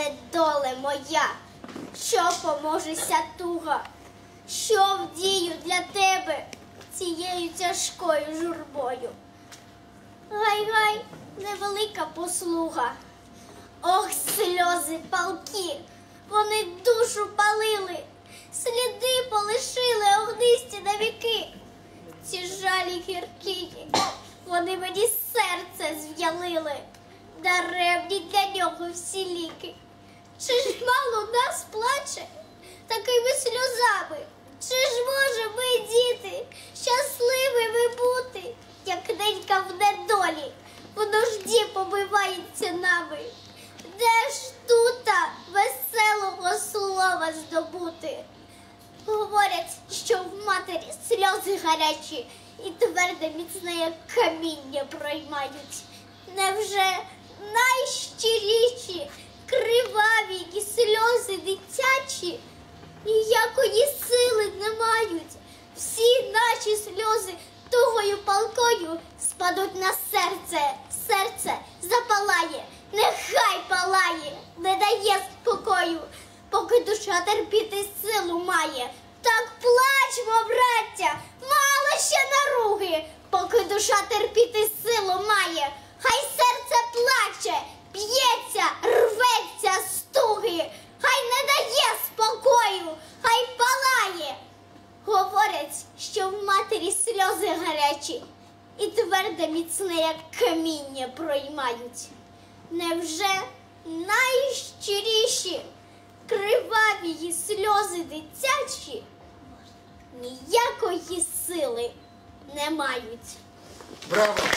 недоле моя, що поможеся туга, що вдію для тебе цією тяжкою журбою. Гай-гай, невелика послуга. Ох, сльози палки, вони душу палили, сліди полишили огнисті на віки. Ці жалі гіркі, вони мені серце зв'ялили, даремні для нього всі. Чи ж мало нас плаче такими сльозами? Чи ж може ми, діти, щасливими бути, як ненька в недолі, в нужді побивається нами? Де ж тута веселого слова здобути? Говорять, що в матері сльози гарячі і тверде міцне, як каміння проймають. Невже найщиріші, криваві і сльози дитячі ніякої сили не мають? Всі наші сльози тугою палкою спадуть на серце, серце запалає, нехай палає, не дає спокою, поки душа терпіти силу має. Так плачмо, браття, мало ще наруги, поки душа терпіти силу має. Хай серце плаче, б'ється, рветься з туги, хай не дає спокою, хай палає. Говорять, що в матері сльози гарячі і тверде міцне, як каміння проймають. Невже найщиріші, криваві її сльози дитячі ніякої сили не мають? Браво!